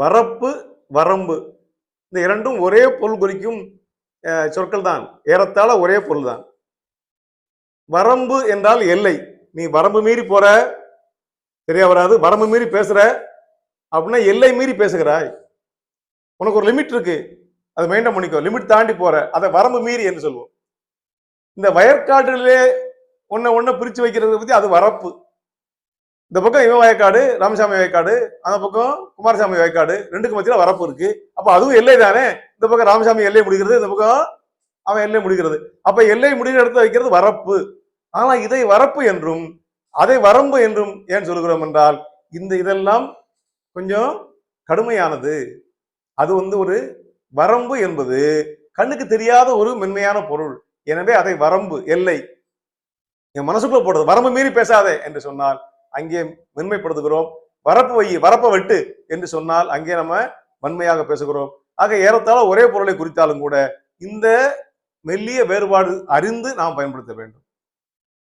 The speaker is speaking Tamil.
வரப்பு வரம்பு. இந்த இரண்டும் ஒரே பொருள் குறிக்கும் சொற்கள் தான் ஏறத்தாழ ஒரே பொருள் தான் வரம்பு என்றால் எல்லை. நீ வரம்பு மீறி போற சரியா வராது. வரம்பு மீறி பேசுற அப்படின்னா எல்லை மீறி பேசுகிறாய். உனக்கு ஒரு லிமிட் இருக்கு. அதை மெயின்டைன் பண்ணிக்கோ. லிமிட் தாண்டி போற. அதை வரம்பு மீறி என்று சொல்லுவோம் இந்த வயற்காட்டிலே ஒன்ன ஒன்ன பிரிச்சு வைக்கிறத பத்தி அது வரப்பு. இந்த பக்கம் இவன் வயக்காடு ராமசாமி வயக்காடு அந்த பக்கம் குமாரசாமி வயக்காடு ரெண்டுக்கு மத்தியில வரப்பு இருக்கு. அப்ப அதுவும் எல்லை தானே? இந்த பக்கம் ராமசாமி எல்லை முடிகிறது இந்த பக்கம் அவன் எல்லை முடிகிறது அப்ப எல்லை முடிகிற இடத்துல வைக்கிறது வரப்பு. ஆனா இதை வரப்பு என்றும் அதை வரம்பு என்றும் ஏன் சொல்கிறோம் என்றால் இந்த இதெல்லாம் கொஞ்சம் கடுமையானது. அது வந்து ஒரு வரம்பு என்பது கண்ணுக்கு தெரியாத ஒரு மென்மையான பொருள். எனவே அதை வரம்பு எல்லை. என் மனசுக்குள்ள போடுறது வரம்பு மீறி பேசாதே என்று சொன்னால் அங்கே மென்மைப்படுத்துகிறோம். வரப்பு வை வரப்பை வெட்டு என்று சொன்னால் அங்கே நம்ம வன்மையாக பேசுகிறோம். ஆக ஏறத்தாழ ஒரே பொருளை குறித்தாலும் கூட இந்த மெல்லிய வேறுபாடு அறிந்து நாம் பயன்படுத்த வேண்டும்.